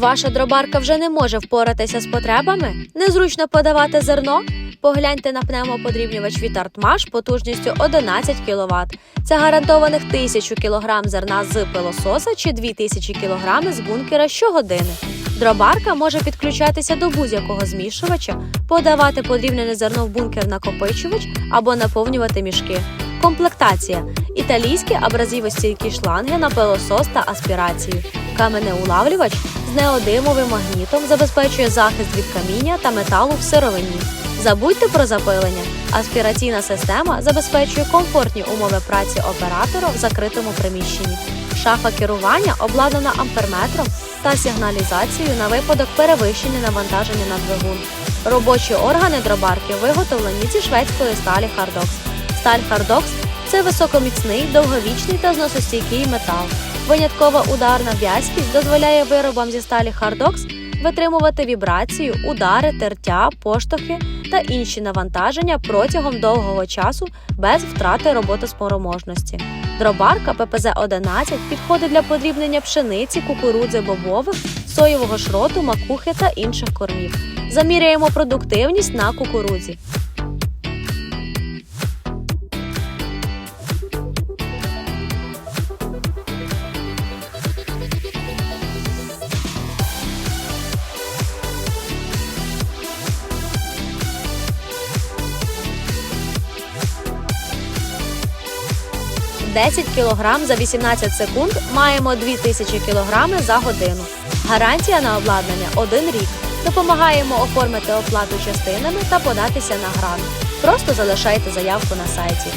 Ваша дробарка вже не може впоратися з потребами? Незручно подавати зерно? Погляньте на пневмоподрібнювач від Артмаш потужністю 11 кВт. Це гарантованих 1000 кг зерна з пилососа чи 2000 кг з бункера щогодини. Дробарка може підключатися до будь-якого змішувача, подавати подрібнене зерно в бункер накопичувач або наповнювати мішки. Комплектація: італійські абразивостійкі шланги на пилосос та аспірацію. Каменеулавлювач з неодимовим магнітом забезпечує захист від каміння та металу в сировині. Забудьте про запилення. Аспіраційна система забезпечує комфортні умови праці оператора в закритому приміщенні. Шафа керування обладнана амперметром та сигналізацією на випадок перевищення навантаження на двигун. Робочі органи дробарки виготовлені зі шведської сталі Хардокс. Сталь Хардокс це високоміцний, довговічний та зносостійкий метал. Виняткова ударна в'язкість дозволяє виробам зі сталі Хардокс витримувати вібрацію, удари, тертя, поштовхи та інші навантаження протягом довгого часу без втрати роботоспроможності. Дробарка ППЗ-11 підходить для подрібнення пшениці, кукурудзи, бобових, соєвого шроту, макухи та інших кормів. Заміряємо продуктивність на кукурудзі. – 10 кг за 18 секунд маємо 2000 кг за годину. Гарантія на обладнання 1 рік. Допомагаємо оформити оплату частинами та податися на грант. Просто залишайте заявку на сайті.